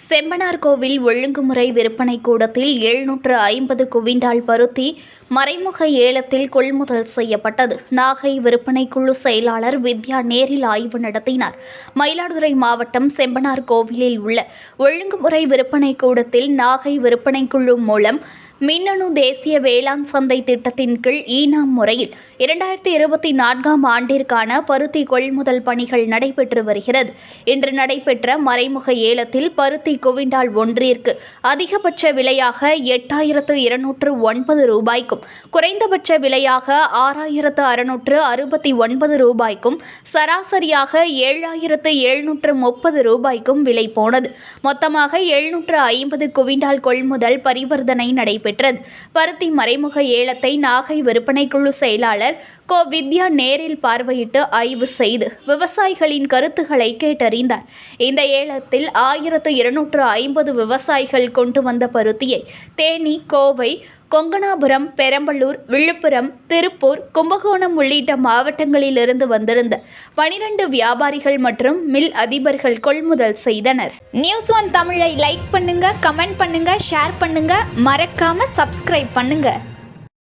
செம்பனார் கோவில் ஒழுங்குமுறை விற்பனை கூடத்தில் எழுநூற்று ஐம்பது குவிண்டால் பருத்தி மறைமுக ஏலத்தில் கொள்முதல் செய்யப்பட்டது. நாகை விற்பனை குழு செயலாளர் வித்யா நேரில் ஆய்வு நடத்தினார். மயிலாடுதுறை மாவட்டம் செம்பனார் கோவிலில் உள்ள ஒழுங்குமுறை விற்பனை கூடத்தில் நாகை விற்பனை குழு மூலம் மின்னணு தேசிய வேளாண் சந்தை திட்டத்தின் கீழ் ஈனாம் முறையில் இரண்டாயிரத்தி இருபத்தி நான்காம் ஆண்டிற்கான பருத்தி கொள்முதல் பணிகள் நடைபெற்று வருகிறது. இன்று நடைபெற்ற மறைமுக ஏலத்தில் பருத்தி குவிண்டால் ஒன்றிற்கு அதிகபட்ச விலையாக எட்டாயிரத்து இருநூற்று ஒன்பது ரூபாய்க்கும் குறைந்தபட்ச விலையாக ஆறாயிரத்து அறுநூற்று அறுபத்தி ஒன்பது ரூபாய்க்கும் சராசரியாக ஏழாயிரத்து எழுநூற்று முப்பது ரூபாய்க்கும் விலை போனது. மொத்தமாக எழுநூற்று ஐம்பது குவிண்டால் கொள்முதல் பரிவர்த்தனை நடைபெற்றது. பருத்தி மறைமுக ஏலத்தை நாகை விற்பனைக்குழு செயலாளர் கோ. வித்யா நேரில் பார்வையிட்டு ஆய்வு செய்து விவசாயிகளின் கருத்துக்களை கேட்டறிந்தார். இந்த ஏலத்தில் ஆயிரத்து இருநூற்று ஐம்பது விவசாயிகள் கொண்டு வந்த பருத்தியை தேனி கோவை கொங்கணாபுரம் பெரம்பலூர் விழுப்புரம் திருப்பூர் கும்பகோணம் உள்ளிட்ட மாவட்டங்களிலிருந்து வந்திருந்த பனிரெண்டு வியாபாரிகள் மற்றும் மில் அதிபர்கள் கொள்முதல் செய்தனர். நியூஸ் ஒன் தமிழை லைக் பண்ணுங்க கமெண்ட் பண்ணுங்க ஷேர் பண்ணுங்க. மறக்காம சப்ஸ்கிரைப் பண்ணுங்க.